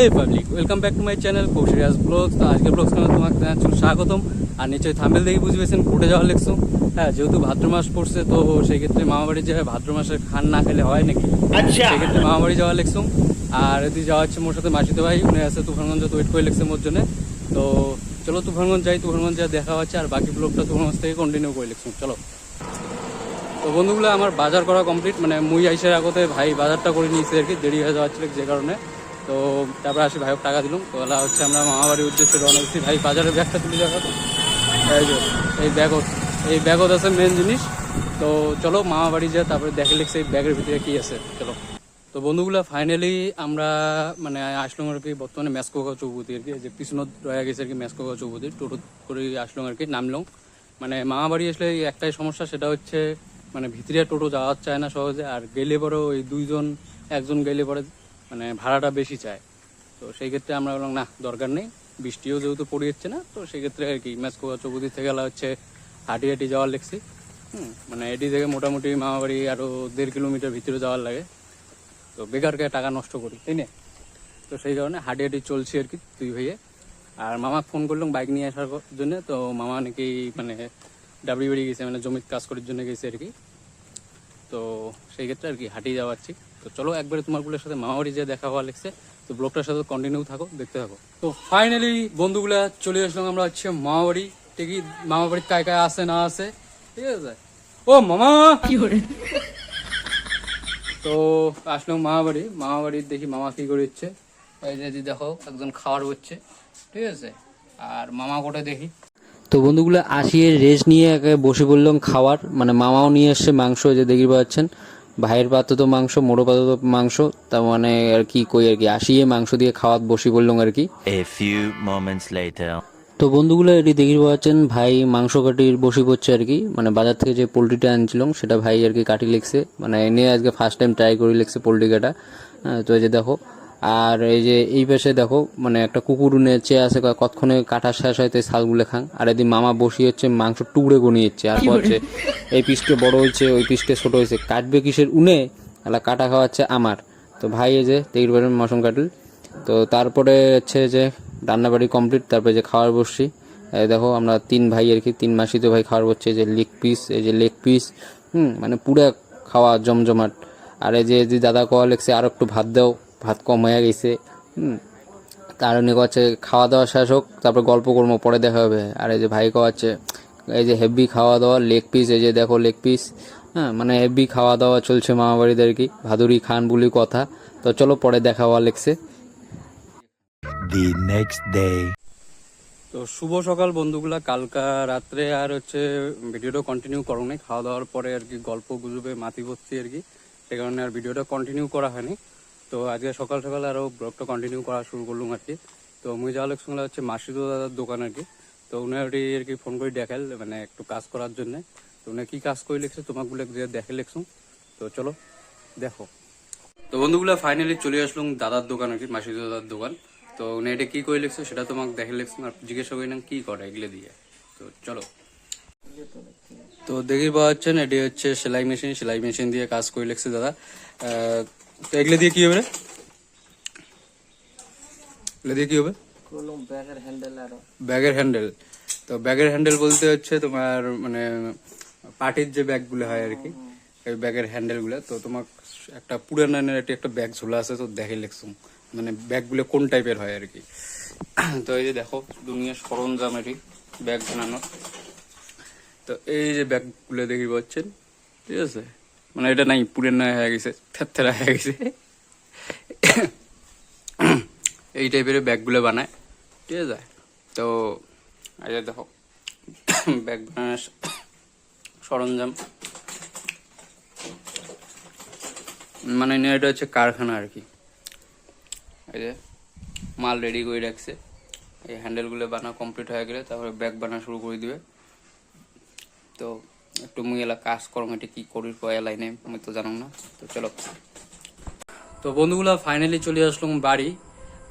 এই public welcome back to my channel কৌশিয়াস blogs তো আজকের ব্লগস তোমাকে জানাচ্ছি স্বাগতম। আর নিশ্চয়ই থাম্বেল দেখে বুঝে পেয়েছেন ঘুরতে যাওয়ার লেখছো হ্যাঁ যেহেতু ভাদ্র মাস পড়ছে তো সেই ক্ষেত্রে মামাবাড়ি যে ভাদ্র মাসের খান না খেলে হয় নাকি? আচ্ছা। সেক্ষেত্রে মামাবাড়ি যাওয়া লেখছো আর এদিকে যাওয়া হচ্ছে মোর সাথে মাসিতে ভাই উনি আছে তুফানগঞ্জ তো ওয়েট করে লেখছে মোর জন্য। তো চলো তুফানগঞ্জ যাই তুফানগঞ্জ যা দেখা হচ্ছে আর বাকি ব্লগটা তুফানগঞ্জ থেকে কন্টিনিউ করে লেখছো চলো। তো বন্ধুগুলো আমার বাজার করা কমপ্লিট মানে মুই আইসের আগতে ভাই বাজারটা করে নিয়েছে আর কি দেরি হয়ে যাওয়াচ্ছিল যে কারণে। তো তারপর আসি ভাইকে টাকা দিলাম। তো এলা হচ্ছে আমরা মামাবাড়ির উদ্দেশ্যে রওনা দিচ্ছি। ভাই, বাজারের ব্যাগটা তুলে তো এই ব্যাগত এই ব্যাগত আছে মেন জিনিস। তো চলো মামাবাড়ি যা, তারপরে দেখে লিখছে এই ব্যাগের ভিতরে কী আছে। চলো। তো বন্ধুগুলা ফাইনালি আমরা মানে আসলাম আর কি, বর্তমানে ম্যাসকোগা চৌপতি আর কি যে পিছনত রয়ে গেছে আর কি ম্যাসকোগা চৌপতি। টোটো করে আসলাম আর কি নামলাম। মানে মামাবাড়ি আসলে একটাই সমস্যা, সেটা হচ্ছে মানে ভিতরে টোটো যাওয়া চায় না সহজে। আর গেলে পরেও ওই দুইজন, একজন গেলে পরে মানে ভাড়াটা বেশি চায়। তো সেই ক্ষেত্রে আমরা বললাম, না, দরকার নেই। বৃষ্টিও যেহেতু পড়ে যাচ্ছে না, তো সেই ক্ষেত্রে আর কি ম্যাসকোগা চৌপতি থেকে গেলা হচ্ছে হাঁটি হাঁটি যাওয়ার লেগছি। মানে এটি থেকে মোটামুটি মামাবাড়ি আরও দেড় কিলোমিটার ভিতরে যাওয়ার লাগে। তো বেকারকে টাকা নষ্ট করি, তাই না? তো সেই কারণে হাঁটি হাঁটি চলছি আর কি তুই ভাইয়ে। আর মামা ফোন করলাম বাইক নিয়ে আসার জন্য, তো মামা নাকি মানে ডাবলি বাড়ি গেছে মানে জমির কাজ করার জন্য গেছে আর কি। তো সেই ক্ষেত্রে আর কি হাঁটি যাওয়াচ্ছি। তো চলো একবারে তোমারগুলোর সাথে মামাবাড়ি যে দেখা হওয়া লেগছে। তো ব্লগটার সাথে কন্টিনিউ থাকো দেখতে থাকো। তো ফাইনালি বন্ধুগুলা চলে আসলাম আমরা হচ্ছে মামাবাড়ি। ঠিকই মামাবাড়ি কায় কায় আছে না আছে ঠিক আছে? ও মামা! কি করে তো আসলাম মামাবাড়ি। মামাবাড়ির দেখি মামা কি করে দিচ্ছে। এই যে দেখো একজন খাওয়ার হচ্ছে। ঠিক আছে? আর মামা কোটে দেখি? তো বন্ধুগুলো আসিয়ে রেস্ট নিয়ে একে বসে পড়লাম খাওয়ার। মানে মামাও নিয়ে এসছে মাংস যে দেখি পাচ্ছেন। ভাইয়ের পাত্র তো মাংস মোড়ো পাত্র তো মাংস। তার মানে আর কি কই আর কি আসিয়ে মাংস দিয়ে খাওয়াত বসে পড়লাম আর কি. তো বন্ধুগুলো এটি দেখি পাচ্ছেন ভাই মাংস কাটির বসে পড়ছে আর কি। মানে বাজার থেকে যে পোলট্রিটা আনছিলাম সেটা ভাই আর কি কাটি লেগছে মানে এনে আজকে ফার্স্ট টাইম ট্রাই করে লেগছে পোলট্রি কাটা। হ্যাঁ, তো এই যে দেখো আর এই যে এই পাশে দেখো মানে একটা কুকুর চেয়ে আছে কতক্ষণে কাটা শেষ হয় তো শালগুলো খাং আর এদিন মামা বসিয়ে হচ্ছে মাংস টুকরে গনিয়েছে। আর হচ্ছে এই পিসটা বড় হয়েছে ওই পিসটা ছোট হয়েছে। কাটবে কিসের উনে? এলা কাটা খাওয়াচ্ছে আমার। তো ভাই এই যে দেখতে পারেন মশন কাটল। তো তারপরে হচ্ছে যে রান্নাবাড়ি কমপ্লিট তারপরে যে খাওয়ার বসছি। দেখো আমরা তিন ভাই আর কি তিন মাসি তো ভাই খাওয়ার বসছে। এই যে লেগ পিস এই যে লেগ পিস হুম মানে পুরা খাওয়া জমজমাট। আর এই যে যে দাদা কোয়া লেগছে আর একটু ভাত দাও ভাত কম হয়ে গেছে হুম। তার উনি কচ্ছে খাওয়া দাওয়া শেষ হোক তারপর গল্প করব পরে দেখা হবে। আর এই যে ভাই কোয়াচ্ছে এই যে হেভি খাওয়া দাওয়া লেগ পিস এই যে দেখো লেগ পিস হ্যাঁ মানে হেভি খাওয়া দাওয়া চলছে মামা বাড়িতে আর কি। ভাদুরি খান বলি কথা। তো চলো পরে দেখা হওয়া লেগছে। The next day. তো শুভ সকাল বন্ধুগুলা। কালকা রাত্রে আর হচ্ছে ভিডিওটা কন্টিনিউ করো নাই। খাওয়া দাওয়ার পরে আর কি গল্প গুজবে মাতি ভর্তি আর কি। সে কারণে আর ভিডিওটা কন্টিনিউ করা হয়নি। তো আজকে সকাল সকাল আরও ব্লগটা কন্টিনিউ করা শুরু করলাম আর কি। তো মুই যাওয়া লেগছিল হচ্ছে মাসিদো দাদার দোকান আর কি। তো উনি আর কি ফোন করে দেখাল মানে একটু কাজ করার জন্য। তো উনি কি কাজ করে লিখছে তোমাকে বলে দেখে লিখছুম তো চলো, দেখো। তো বন্ধুগুলো ফাইনালি চলে আসলাম দাদার দোকান আর কি, মাসিদো দাদার দোকান। তো উনি এটা কি করে লিখছো সেটা তোমাকে দেখে লিখছো আর জিজ্ঞাসা করি না কি করে এগুলো দিয়ে। তো চলো। তো দেখি পাওয়া যাচ্ছেন এটি হচ্ছে সেলাই মেশিন সেলাই মেশিন দিয়ে কাজ করে লিখছে দাদা। তো এগুলো দিয়ে কি হবে রে? এগুলো দিয়ে কি হবে? ব্যাগের হ্যান্ডেল তো ব্যাগের হ্যান্ডেল বলতে হচ্ছে তোমার মানে পার্টির যে ব্যাগগুলো হয় আর কি এই ব্যাগের হ্যান্ডেলগুলো তো তোমার একটা পুরানের একটি একটা ব্যাগ ঝোলা আছে তো দেখে লিখছুম মানে ব্যাগগুলো কোন টাইপের হয় আর কি। তো এই যে দেখো দুনিয়ার সরঞ্জাম এটি ব্যাগ বানানোর তো এই যে ব্যাগগুলো দেখি পাচ্ছেন ঠিক আছে? মানে এটা নাই পুরানো হয়ে গেছে থেরা হয়ে গেছে। এই টাইপের ব্যাগগুলো বানায়, ঠিক আছে? তো যে দেখো, ব্যাগ বানানোর সরঞ্জাম। মানে নিয়ে এটা হচ্ছে কারখানা আর কি। যে, মাল রেডি করে রাখছে। এই হ্যান্ডেলগুলো বানা কমপ্লিট হয়ে গেলে তারপরে ব্যাগ বানা শুরু করে দিবে। তো একটু মুই এলা কাজ করম, এটা কি করির পয় লাইনে আমি তো জানো না। তো চলো। তো বন্ধুগুলা ফাইনালি চলে আসলাম বাড়ি।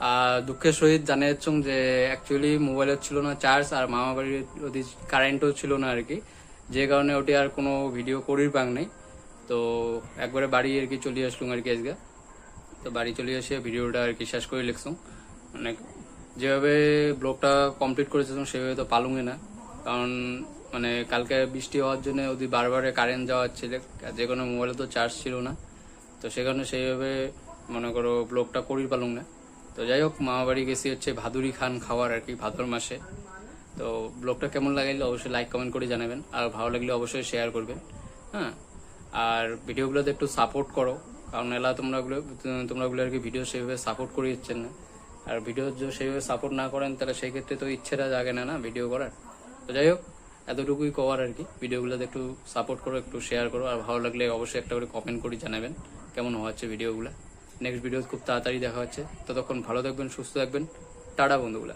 আর দুঃখের সহিত জানিয়েছুম যে অ্যাকচুয়ালি মোবাইলের ছিল না চার্জ আর মামা বাড়ির ওদি কারেন্টও ছিল না আর কি। যে কারণে ওটি আর কোনো ভিডিও করির পাং নেই। তো একবারে বাড়ি আর কি চলে আসলাম আর কি আজকে। তো বাড়ি চলে এসে ভিডিওটা আর কি শেষ করে লিখছুম। মানে যেভাবে ব্লগটা কমপ্লিট করেছিলাম, সেভাবে তো পালুঙে না। কারণ মানে কালকে বৃষ্টি হওয়ার জন্য ওদি বারবারে কারেন্ট যাওয়ার ছিল যে কোনো মোবাইলে তো চার্জ ছিল না। তো সেখানে সেইভাবে মনে করো ব্লগটা করি পালুং না। তো যাই হোক মামা বাড়ি গেছি হচ্ছে ভাদুরি খান খাওয়ার আর কি ভাদর মাসে। তো ব্লগটা কেমন লাগাইলে অবশ্যই লাইক কমেন্ট করে জানাবেন। আর ভালো লাগলে অবশ্যই শেয়ার করবেন। হ্যাঁ? আর ভিডিওগুলোতে একটু সাপোর্ট করো। কারণ এলা তোমরা ওগুলো তোমরা ওগুলো আর কি ভিডিও সেভাবে সাপোর্ট করে দিচ্ছেন না। আর ভিডিও যদি সেভাবে সাপোর্ট না করেন, তাহলে সেই ক্ষেত্রে তো ইচ্ছেটা জাগে না না? ভিডিও করার। তো যাই হোক এতটুকুই কভার আর কি। ভিডিওগুলোতে একটু সাপোর্ট করো, একটু শেয়ার করো। আর ভালো লাগলে অবশ্যই একটা করে কমেন্ট করে জানাবেন কেমন হচ্ছে ভিডিওগুলো। নেক্সট ভিডিও খুব তাড়াতাড়ি দেখা হচ্ছে। ততক্ষণ ভালো থাকবেন, সুস্থ থাকবেন। টাটা বন্ধুগুলা।